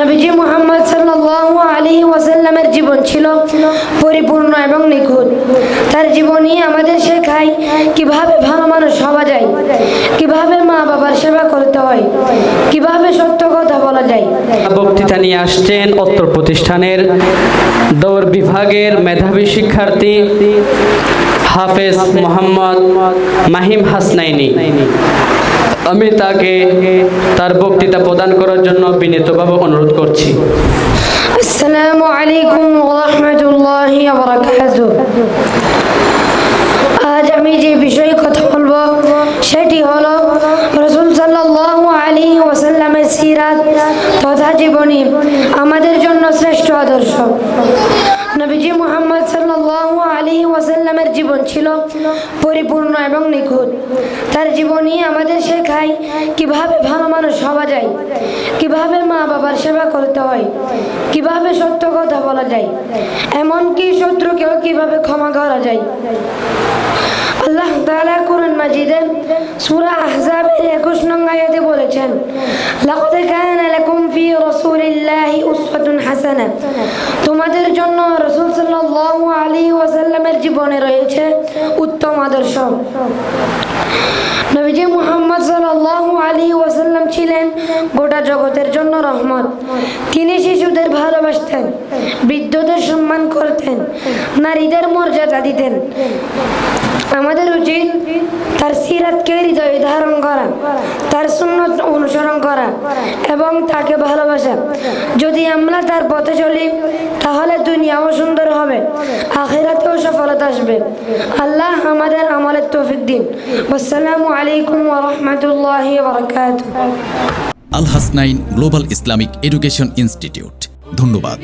নবীজি মুহাম্মদ সাল্লাল্লাহু আলাইহি ওয়াসাল্লামের জীবন ছিল পরিপূর্ণ এবং নিখুঁত। তার জীবনই আমাদের শেখায় কীভাবে ভালো মানুষ হওয়া যায়, কীভাবে মা বাবার সেবা করতে হয়, কীভাবে সত্য কথা বলা যায়। বক্তৃতা নিয়ে আসছেন উত্তর প্রতিষ্ঠানের দৌড় বিভাগের মেধাবী শিক্ষার্থী হাফেজ মোহাম্মদ মাহিম হাসনাইনি। আমি তাকে তার বক্তৃতা প্রদান করার জন্য বিনীতভাবে অনুরোধ করছি। আসসালামু আলাইকুম রাহমাতুল্লাহি আজ আমি যে বিষয়ে কথা বলব, সেটি হলো রসুল সাল্লাল্লাহু আলাইহি ওয়াসাল্লামের সিরাত তথা জীবনী, আমাদের জন্য শ্রেষ্ঠ আদর্শ। নবীজি মুহাম্মদ সাল্লাল্লাহু আলাইহি জীবন ছিল পরিপূর্ণ এবং নিখুঁত। তার জীবনই আমাদের শেখায় কীভাবে ভালো মানুষ হওয়া যায়, কীভাবে মা বাবার সেবা করতে হয়, কীভাবে সত্য কথা বলা যায়, এমনকি শত্রুকেও কীভাবে ক্ষমা করা যায়। আল্লাহ তাআলা কোরআন মাজিদে সূরা আহজাবের 21 নং বলেছেন লাকুম ফি রাসূলিল্লাহি উসওয়াতুন হাসানা তোমাদের জন্য রসুল সাল্লাহ আলী ওয়াসাল্লামের জীবনে রয়েছে উত্তম আদর্শ নবীজি মুহাম্মদ সাল্লাল্লাহু আলাইহি ওয়াসাল্লাম ছিলেন গোটা জগতের জন্য রহমত। তিনি শিশুদের ভালোবাসতেন, বৃদ্ধদের সম্মান করতেন, নারীদের মর্যাদা দিতেন। আমাদের উচিত তার সিরাতকে হৃদয়ে ধারণ করা, তার সুন্নত অনুসরণ করা এবং তাকে ভালোবাসা। যদি আমরা তার পথে চলি, তাহলে দুনিয়াও সুন্দর হবে আখেরাতেও সফলতা আসবে। আল্লাহ আমাদের আমলের তৌফিক দিন। আসসালামু আলাইকুম ওয়া রাহমাতুল্লাহি ওয়া বারাকাতুহু। Al Hasnain global Islamic education institute. ধন্যবাদ।